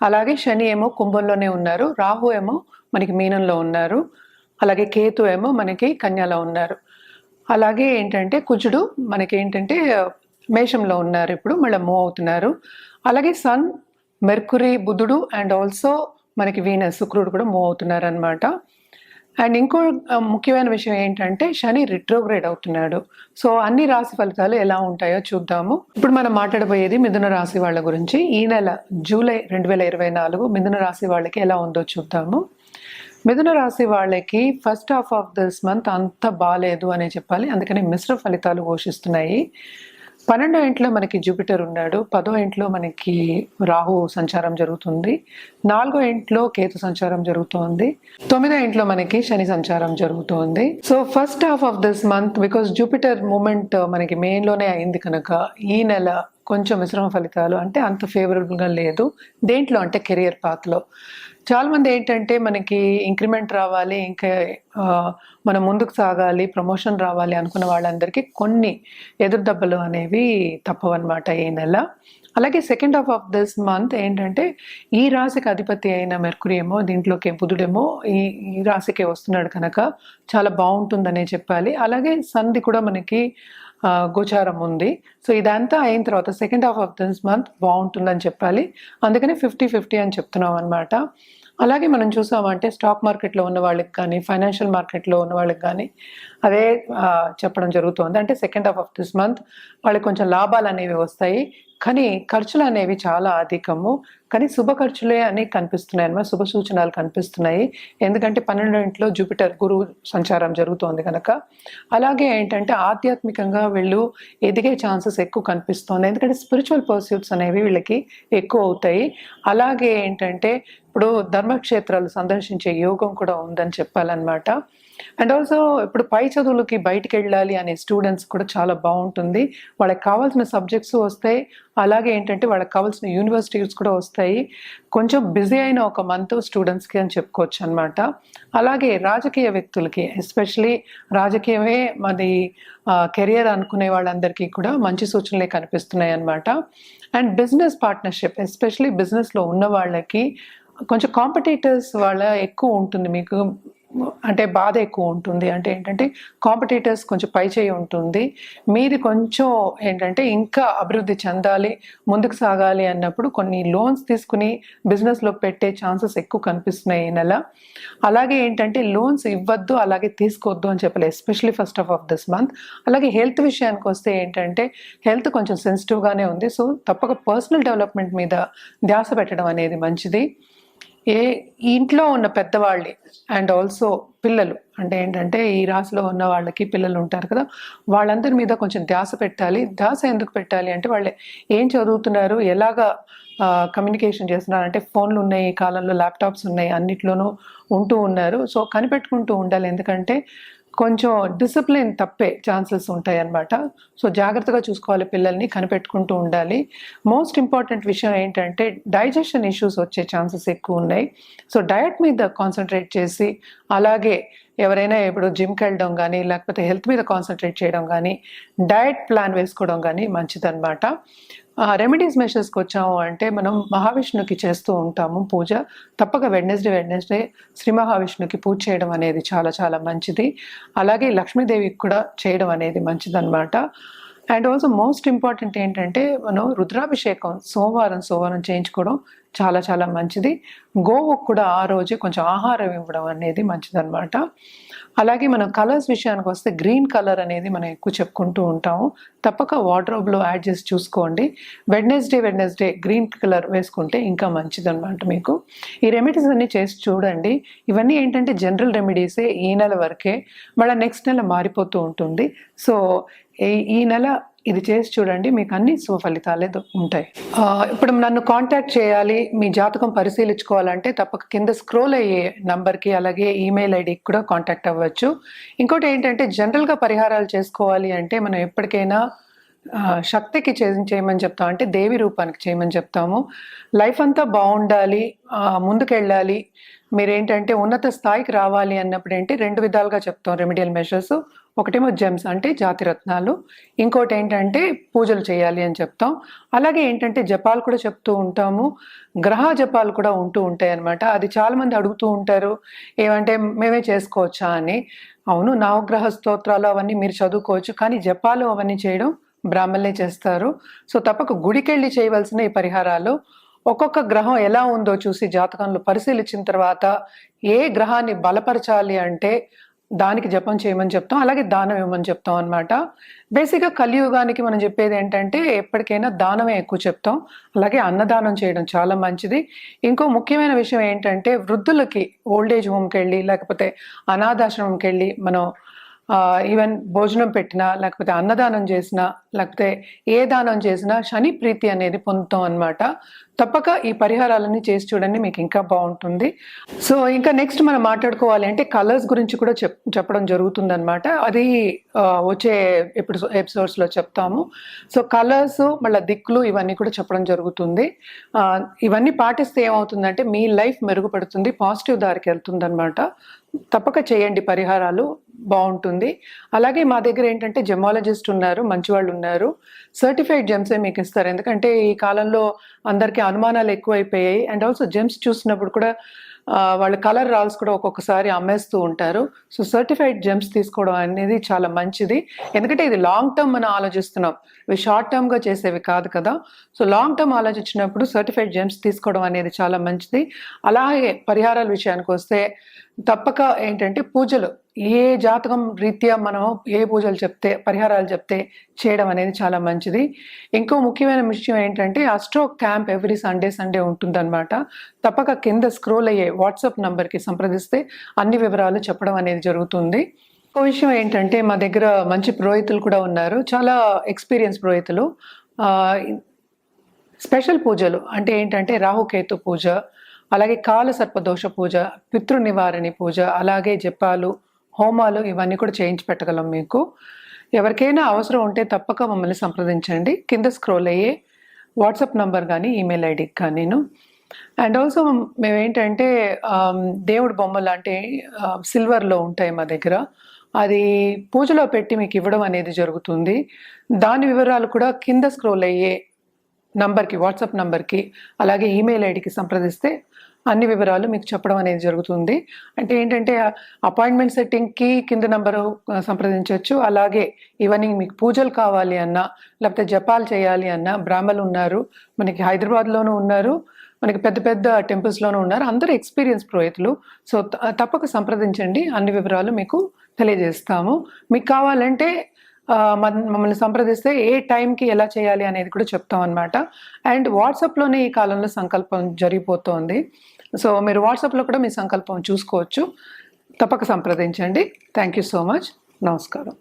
అలాగే శని ఏమో కుంభంలోనే ఉన్నారు రాహు ఏమో మనకి మీనంలో ఉన్నారు అలాగే కేతు ఏమో మనకి కన్యలో ఉన్నారు. అలాగే ఏంటంటే కుజుడు మనకి ఏంటంటే మేషంలో ఉన్నారు ఇప్పుడు మళ్ళీ మూవ్ అవుతున్నారు. అలాగే సన్ మెర్కురీ బుధుడు అండ్ ఆల్సో మనకి వీనస్ శుక్రుడు కూడా మూవ్ అవుతున్నారు అనమాట అండ్ ఇంకో ముఖ్యమైన విషయం ఏంటంటే శని రిట్రోగ్రేడ్ అవుతున్నాడు. సో అన్ని రాశి ఫలితాలు ఎలా ఉంటాయో చూద్దాము. ఇప్పుడు మనం మాట్లాడబోయేది మిథున రాశి వాళ్ళ గురించి. ఈ నెల జూలై రెండు వేల ఇరవై నాలుగు మిథున రాశి వాళ్ళకి ఎలా ఉందో చూద్దాము. మిథున రాశి వాళ్ళకి first half of this month అంత బాగాలేదు అనే చెప్పాలి. అందుకని మిశ్ర ఫలితాలు ఘోషిస్తున్నాయి. పన్నెండో ఇంట్లో మనకి జూపిటర్ ఉన్నాడు. పదో ఇంట్లో మనకి రాహు సంచారం జరుగుతుంది. నాలుగో ఇంట్లో కేతు సంచారం జరుగుతోంది. తొమ్మిదో ఇంట్లో మనకి శని సంచారం జరుగుతోంది. So first half of this month because Jupiter moment మనకి మే లోనే అయింది కనుక ఈ నెల కొంచెం మిశ్రమ ఫలితాలు అంటే అంత ఫేవరబుల్గా లేదు. దేంట్లో అంటే కెరియర్ పాత్లో చాలా మంది ఏంటంటే మనకి ఇంక్రిమెంట్ రావాలి ఇంకా మనం ముందుకు సాగాలి ప్రమోషన్ రావాలి అనుకున్న వాళ్ళందరికీ కొన్ని ఎదురు దెబ్బలు అనేవి తప్పవన్నమాట ఈ నెల. అలాగే second half of this month ఏంటంటే ఈ రాశికి అధిపతి అయిన మెర్కురీ ఏమో దీంట్లోకి బుధుడేమో ఈ ఈ రాశికే వస్తున్నాడు కనుక చాలా బాగుంటుందనే చెప్పాలి. అలాగే సంధి కూడా మనకి గోచారం ఉంది. సో ఇదంతా అయిన తర్వాత second half of this month బాగుంటుందని చెప్పాలి. అందుకని ఫిఫ్టీ ఫిఫ్టీ అని చెప్తున్నాం అనమాట అలాగే మనం చూసామంటే స్టాక్ మార్కెట్లో ఉన్న వాళ్ళకి కానీ ఫైనాన్షియల్ మార్కెట్లో ఉన్న వాళ్ళకి కానీ అదే చెప్పడం జరుగుతుంది. అంటే second half of this month వాళ్ళకి కొంచెం లాభాలు అనేవి వస్తాయి. కానీ ఖర్చులు అనేవి చాలా అధికము. కానీ శుభ ఖర్చులే అని కనిపిస్తున్నాయి అనమాట శుభ సూచనలు కనిపిస్తున్నాయి. ఎందుకంటే పన్నెండు ఇంట్లో జూపిటర్ గురువు సంచారం జరుగుతోంది కనుక. అలాగే ఏంటంటే ఆధ్యాత్మికంగా వీళ్ళు ఎదిగే ఛాన్సెస్ ఎక్కువ కనిపిస్తుంది. ఎందుకంటే స్పిరిచువల్ పర్స్యూట్స్ అనేవి వీళ్ళకి ఎక్కువ అవుతాయి. అలాగే ఏంటంటే ఇప్పుడు ధర్మక్షేత్రాలు సందర్శించే యోగం కూడా ఉందని చెప్పాలన్నమాట. అండ్ ఆల్సో ఇప్పుడు పై చదువులకి బయటికి వెళ్ళాలి అనే స్టూడెంట్స్ కూడా చాలా బాగుంటుంది. వాళ్ళకి కావాల్సిన సబ్జెక్ట్స్ వస్తాయి అలాగే ఏంటంటే వాళ్ళకి కావాల్సిన యూనివర్సిటీస్ కూడా వస్తాయి. కొంచెం బిజీ అయిన ఒక మంత్ స్టూడెంట్స్కి అని చెప్పుకోవచ్చు అనమాట అలాగే రాజకీయ వ్యక్తులకి ఎస్పెషలీ రాజకీయమే మాది కెరియర్ అనుకునే వాళ్ళందరికీ కూడా మంచి సూచనలే కనిపిస్తున్నాయి అనమాట అండ్ బిజినెస్ పార్ట్నర్షిప్ ఎస్పెషలీ బిజినెస్లో ఉన్న వాళ్ళకి కొంచెం కాంపిటేటర్స్ వాళ్ళ ఎక్కువ ఉంటుంది. మీకు అంటే బాధ ఎక్కువ ఉంటుంది. అంటే ఏంటంటే కాంపిటేటర్స్ కొంచెం పై చేయి ఉంటుంది. మీది కొంచెం ఏంటంటే ఇంకా అభివృద్ధి చెందాలి ముందుకు సాగాలి అన్నప్పుడు కొన్ని లోన్స్ తీసుకుని బిజినెస్లో పెట్టే ఛాన్సెస్ ఎక్కువ కనిపిస్తున్నాయి ఈ నెల. అలాగే ఏంటంటే లోన్స్ ఇవ్వద్దు అలాగే తీసుకోవద్దు అని చెప్పాలి especially first half of this month అలాగే హెల్త్ విషయానికి వస్తే ఏంటంటే హెల్త్ కొంచెం సెన్సిటివ్గానే ఉంది. సో తప్పక పర్సనల్ డెవలప్మెంట్ మీద ధ్యాస పెట్టడం అనేది మంచిది. ఏ ఇంట్లో ఉన్న పెద్దవాళ్ళే అండ్ ఆల్సో పిల్లలు. అంటే ఏంటంటే ఈ రాశిలో ఉన్న వాళ్ళకి పిల్లలు ఉంటారు కదా వాళ్ళందరి మీద కొంచెం ధ్యాస పెట్టాలి. ధ్యాస ఎందుకు పెట్టాలి అంటే వాళ్ళు ఏం చదువుతున్నారు ఎలాగా కమ్యూనికేషన్ చేస్తున్నారు అంటే ఫోన్లు ఉన్నాయి ఈ కాలంలో ల్యాప్టాప్స్ ఉన్నాయి అన్నిట్లోనూ ఉంటూ ఉన్నారు. సో కనిపెట్టుకుంటూ ఉండాలి. ఎందుకంటే కొంచెం డిసిప్లిన్ తప్పే ఛాన్సెస్ ఉంటాయి అన్నమాట సో జాగ్రత్తగా చూసుకోవాలి పిల్లల్ని కనిపెట్టుకుంటూ ఉండాలి. మోస్ట్ ఇంపార్టెంట్ విషయం ఏంటంటే డైజెషన్ ఇష్యూస్ వచ్చే ఛాన్సెస్ ఎక్కువ ఉన్నాయి సో డయట్ మీద కాన్సన్ట్రేట్ చేసి అలాగే ఎవరైనా ఇప్పుడు జిమ్కి వెళ్ళడం కానీ లేకపోతే హెల్త్ మీద కాన్సన్ట్రేట్ చేయడం కానీ డయట్ ప్లాన్ వేసుకోవడం కానీ మంచిదన్నమాట. రెమెడీస్ మెషర్స్కి వచ్చాము అంటే మనం మహావిష్ణుకి చేస్తూ ఉంటాము పూజ. తప్పక వెడ్నెస్డే వెడ్నెస్డే శ్రీ మహావిష్ణుకి పూజ చేయడం అనేది చాలా చాలా మంచిది. అలాగే లక్ష్మీదేవికి కూడా చేయడం అనేది మంచిదన్నమాట. అండ్ ఆల్సో మోస్ట్ ఇంపార్టెంట్ ఏంటంటే మనం రుద్రాభిషేకం సోమవారం సోమవారం చేయించుకోవడం చాలా చాలా మంచిది. గోవుకు కూడా ఆ రోజు కొంచెం ఆహారం ఇవ్వడం అనేది మంచిదన్నమాట. అలాగే మనం కలర్స్ విషయానికి వస్తే గ్రీన్ కలర్ అనేది మనం ఎక్కువ చెప్పుకుంటూ ఉంటాము. తప్పక వార్డ్రోబ్లో యాడ్ చేసి చూసుకోండి. వెడ్నెస్డే వెడ్నెస్డే గ్రీన్ కలర్ వేసుకుంటే ఇంకా మంచిదన్నమాట మీకు. ఈ రెమెడీస్ అన్నీ చేసి చూడండి. ఇవన్నీ ఏంటంటే జనరల్ రెమెడీసే ఈ నెల వరకే. మళ్ళీ నెక్స్ట్ నెల మారిపోతూ ఉంటుంది. సో ఈ- ఈ నెల ఇది చేసి చూడండి మీకు అన్ని సుఫలితాలే ఉంటాయి. ఇప్పుడు నన్ను కాంటాక్ట్ చేయాలి మీ జాతకం పరిశీలించుకోవాలంటే తప్పక కింద స్క్రోల్ అయ్యే నంబర్కి అలాగే ఈమెయిల్ ఐడికి కూడా కాంటాక్ట్ అవ్వచ్చు. ఇంకోటి ఏంటంటే జనరల్గా పరిహారాలు చేసుకోవాలి అంటే మనం ఎప్పటికైనా శక్తికి చేయమని చెప్తాం. అంటే దేవి రూపానికి చేయమని చెప్తాము. లైఫ్ అంతా బాగుండాలి ముందుకెళ్ళాలి. మీరేంటంటే ఉన్నత స్థాయికి రావాలి అన్నప్పుడు ఏంటి రెండు విధాలుగా చెప్తాం రెమిడియల్ మెషర్స్ ఒకటేమో జెమ్స్ అంటే జాతి రత్నాలు ఇంకోటి ఏంటంటే పూజలు చేయాలి అని చెప్తాం. అలాగే ఏంటంటే జపాలు కూడా చెప్తూ ఉంటాము. గ్రహ జపాలు కూడా ఉంటూ ఉంటాయి అన్నమాట అది చాలామంది అడుగుతూ ఉంటారు. ఏమంటే మేమే చేసుకోవచ్చా అని. అవును నవగ్రహ స్తోత్రాలు అవన్నీ మీరు చదువుకోవచ్చు కానీ జపాలు అవన్నీ చేయడం బ్రాహ్మణులే చేస్తారు. సో తప్పక గుడికెళ్ళి చేయవలసిన ఈ పరిహారాలు. ఒక్కొక్క గ్రహం ఎలా ఉందో చూసి జాతకంలో పరిశీలించిన తర్వాత ఏ గ్రహాన్ని బలపరచాలి అంటే దానికి జపం చేయమని చెప్తాం అలాగే దానం ఇవ్వమని చెప్తాం అనమాట బేసిక్గా కలియుగానికి మనం చెప్పేది ఏంటంటే ఎప్పటికైనా దానమే ఎక్కువ చెప్తాం. అలాగే అన్నదానం చేయడం చాలా మంచిది. ఇంకో ముఖ్యమైన విషయం ఏంటంటే వృద్ధులకి ఓల్డేజ్ హోమ్కి వెళ్ళి లేకపోతే అనాథాశ్రమంకి వెళ్ళి మనం ఈవెన్ భోజనం పెట్టినా లేకపోతే అన్నదానం చేసినా లేకపోతే ఏ దానం చేసినా శని ప్రీతి అనేది పొందుతాం అన్నమాట. తప్పక ఈ పరిహారాలన్నీ చేసి చూడండి మీకు ఇంకా బాగుంటుంది. సో ఇంకా నెక్స్ట్ మనం మాట్లాడుకోవాలి అంటే కలర్స్ గురించి కూడా చెప్ చెప్పడం జరుగుతుందనమాట అది వచ్చే ఇప్పుడు ఎపిసోడ్స్లో చెప్తాము. సో కలర్స్ మళ్ళీ దిక్కులు ఇవన్నీ కూడా చెప్పడం జరుగుతుంది. ఇవన్నీ పాటిస్తే ఏమవుతుందంటే మీ లైఫ్ మెరుగుపడుతుంది పాజిటివ్ దారికి వెళ్తుంది తప్పక చేయండి పరిహారాలు బాగుంటుంది. అలాగే మా దగ్గర ఏంటంటే జెమాలజిస్ట్ ఉన్నారు మంచి వాళ్ళు ఉన్నారు సర్టిఫైడ్ జెమ్సే మీకు ఇస్తారు. ఎందుకంటే ఈ కాలంలో అందరికీ అనుమానాలు ఎక్కువైపోయాయి. అండ్ ఆల్సో జెమ్స్ చూసినప్పుడు కూడా వాళ్ళ కలర్ రాల్స్ కూడా ఒక్కొక్కసారి అమ్మేస్తూ ఉంటారు. సో సర్టిఫైడ్ జెమ్స్ తీసుకోవడం అనేది చాలా మంచిది. ఎందుకంటే ఇది లాంగ్ టర్మ్ మనం ఆలోచిస్తున్నాం. ఇవి షార్ట్ టర్మ్గా చేసేవి కాదు కదా. సో లాంగ్ టర్మ్ ఆలోచించినప్పుడు సర్టిఫైడ్ జెమ్స్ తీసుకోవడం అనేది చాలా మంచిది. అలాగే పరిహారాల విషయానికి వస్తే తప్పక ఏంటంటే పూజలు. ఏ జాతకం రీత్యా మనం ఏ పూజలు చెప్తే పరిహారాలు చెప్తే చేయడం అనేది చాలా మంచిది. ఇంకో ముఖ్యమైన విషయం ఏంటంటే astro camp every Sunday Sunday ఉంటుందన్నమాట. తప్పక కింద స్క్రోల్ అయ్యే వాట్సాప్ నంబర్కి సంప్రదిస్తే అన్ని వివరాలు చెప్పడం అనేది జరుగుతుంది. ఇంకో విషయం ఏంటంటే మా దగ్గర మంచి పురోహితులు కూడా ఉన్నారు. చాలా ఎక్స్పీరియన్స్ పురోహితులు. స్పెషల్ పూజలు అంటే ఏంటంటే రాహుకేతు పూజ అలాగే కాల సర్పదోష పూజ పితృ నివారణి పూజ అలాగే జపాలు హోమాలు ఇవన్నీ కూడా చేయించి పెట్టగలం మీకు. ఎవరికైనా అవసరం ఉంటే తప్పక మమ్మల్ని సంప్రదించండి. కింద స్క్రోల్ అయ్యే వాట్సాప్ నంబర్ కానీ ఈమెయిల్ ఐడికి నేను. అండ్ ఆల్సో మేము ఏంటంటే దేవుడి బొమ్మలు అంటే సిల్వర్లో ఉంటాయి మా దగ్గర. అది పూజలో పెట్టి మీకు ఇవ్వడం అనేది జరుగుతుంది. దాని వివరాలు కూడా కింద స్క్రోల్ అయ్యే నంబర్కి వాట్సాప్ నంబర్కి అలాగే ఈమెయిల్ ఐడికి సంప్రదిస్తే అన్ని వివరాలు మీకు చెప్పడం అనేది జరుగుతుంది. అంటే ఏంటంటే అపాయింట్మెంట్ సెట్టింగ్కి కింద నంబరు సంప్రదించవచ్చు అలాగే ఇవన్నీ మీకు పూజలు కావాలి అన్నా లేకపోతే జపాలు చేయాలి అన్నా బ్రాహ్మలు ఉన్నారు మనకి హైదరాబాద్లోనూ ఉన్నారు మనకి పెద్ద పెద్ద టెంపుల్స్లోనూ ఉన్నారు. అందరూ ఎక్స్పీరియన్స్ పురోహితులు. సో త- తప్పక సంప్రదించండి. అన్ని వివరాలు మీకు తెలియజేస్తాము. మీకు కావాలంటే మమ్మల్ని సంప్రదిస్తే ఏ టైంకి ఎలా చేయాలి అనేది కూడా చెప్తాం అనమాట అండ్ వాట్సాప్లోనే ఈ కాలంలో సంకల్పం జరిగిపోతోంది. సో మీరు వాట్సాప్లో కూడా మీ సంకల్పం చూసుకోవచ్చు. తప్పక సంప్రదించండి. Thank you so much. నమస్కారం.